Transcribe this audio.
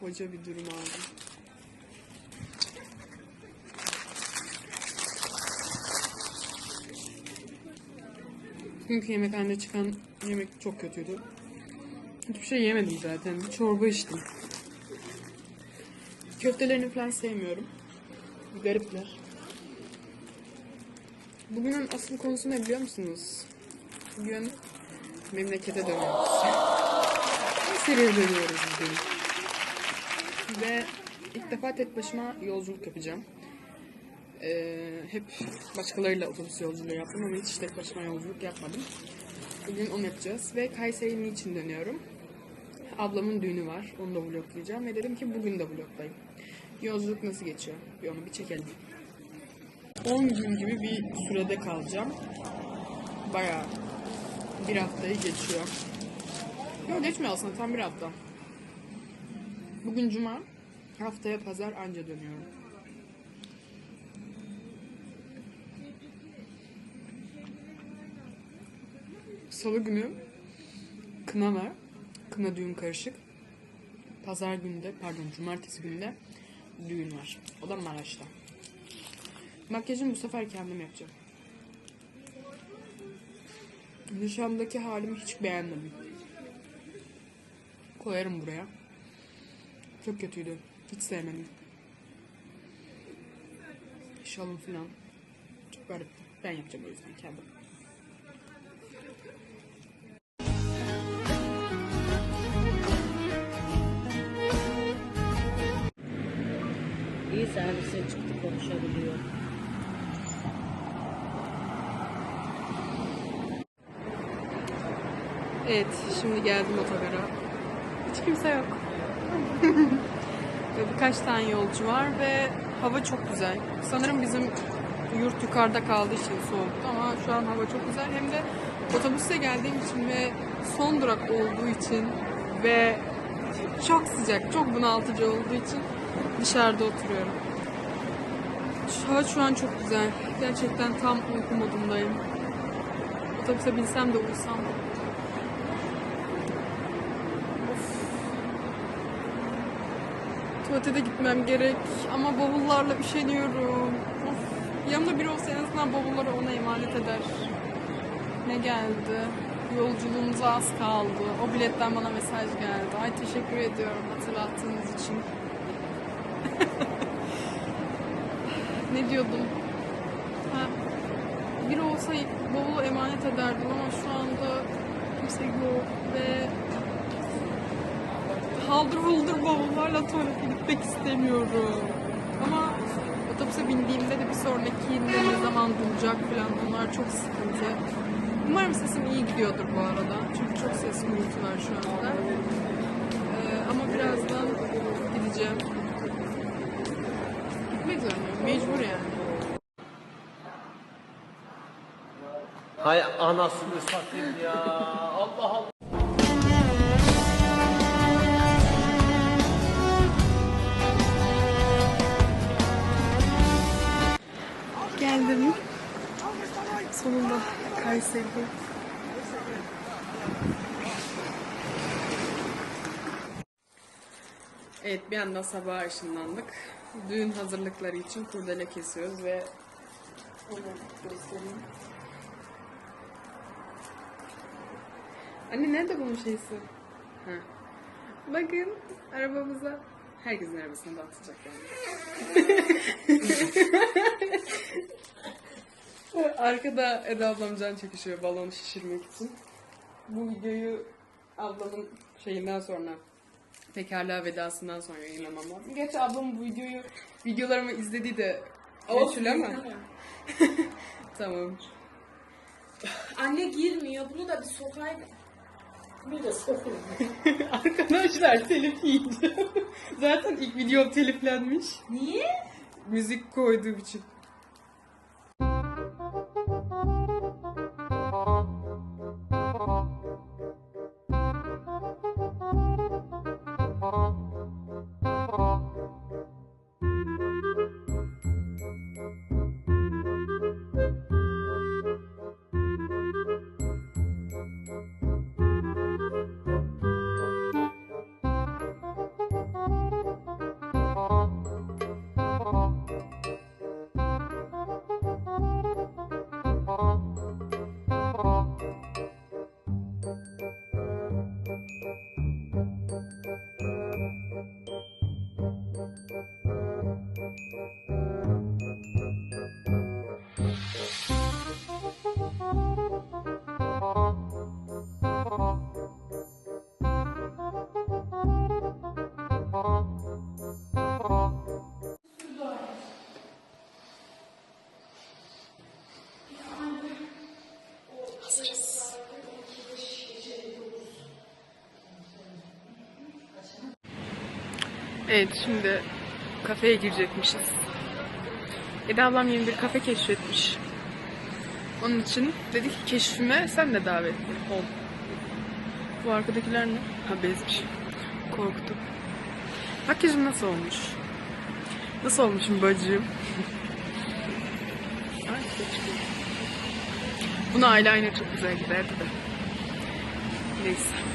koca bir dürüm aldım. Çünkü yemekhanede çıkan yemek çok kötüydü. Hiçbir şey yemedim zaten. Bir çorba içtim. Köftelerini falan sevmiyorum. Garipler. Bugünün asıl konusu ne biliyor musunuz? Bugün memlekete dönüyoruz. Seriye dönüyoruz bugün. Ve ilk defa tek başıma yolculuk yapacağım. Ee, hep başkalarıyla otobüs yolculuğu yaptım ama hiç tek başıma yolculuk yapmadım. Bugün onu yapacağız ve Kayseri'nin için dönüyorum. Ablamın düğünü var. Onu da vloglayacağım ve dedim ki bugün de vloglayayım. Yolculuk nasıl geçiyor? Bir onu bir çekelim. 10 gün gibi bir sürede kalacağım. Bayağı bir haftayı geçiyor. Yok geçmiyor aslında tam bir hafta. Bugün cuma, haftaya pazar anca dönüyorum. Salı günü kına var. Kına düğün karışık. Pazar günü de pardon cumartesi günü de düğün var. O da Maraş'ta. Makyajımı bu sefer kendim yapacağım. Nişandaki halimi hiç beğenmedim. Koyarım buraya. Çok kötüydü. Hiç sevmedim. Şalım falan. Çok garipti. Ben yapacağım o yüzden kendim. İyi servise çıktı konuşabiliyor. Evet, şimdi geldim otogara. Hiç kimse yok. Ve birkaç tane yolcu var ve hava çok güzel. Sanırım bizim yurt yukarıda kaldığı için soğuktu ama şu an hava çok güzel. Hem de otobüste geldiğim için ve son durak olduğu için ve çok sıcak, çok bunaltıcı olduğu için dışarıda oturuyorum. Hava şu an çok güzel. Gerçekten tam uyku modundayım. Otobüse binsem de uyusam da. Tuvalete gitmem gerek ama bavullarla üşeniyorum. Of. Yanımda biri olsa en azından bavulları ona emanet eder. Ne geldi? Yolculuğumuza az kaldı. O biletten bana mesaj geldi. Ay teşekkür ediyorum hatırlattığınız için. ne diyordum? Ha, biri olsa bavulu emanet ederdim ama şu anda kimse yok ve haldır huldur bavullarla tuvalete gitmek istemiyorum. Ama otobüse bindiğimde de bir sonrakinde ne zaman duracak falan bunlar çok sıkıntı. Umarım sesim iyi gidiyordur bu arada. Çünkü çok ses gürültü var şu anda. Ee, ama birazdan gideceğim. Gitmek zorundayım. Mecbur yani. Hay anasını satayım ya. Allah Allah. Kayseri. Evet bir anda sabah ışınlandık. Düğün hazırlıkları için kurdele kesiyoruz ve göstereyim. Anne nerede bunun şeysi? Ha. Bakın arabamıza herkesin arabasına da atacak yani. Arkada Eda ablam can çekişiyor balon şişirmek için. Bu videoyu ablamın şeyinden sonra tekerleğe vedasından sonra yayınlamam lazım. Gerçi ablam bu videoyu videolarımı izlediği de meçhul ama. tamam. Anne girmiyor. Bunu da bir sokaydı. Bir de sokuyor. Arkadaşlar telif yiyeceğim. Zaten ilk videom teliflenmiş. Niye? Müzik koyduğum için. Evet şimdi kafeye girecekmişiz. Eda ablam yeni bir kafe keşfetmiş. Onun için dedi ki keşfime sen de davetli ol. Bu arkadakiler ne? Ha bezmiş. Korktum. Makyajım nasıl olmuş? Nasıl olmuşum bacım? Ay saçım. Buna eyeliner çok güzel giderdi de. Neyse.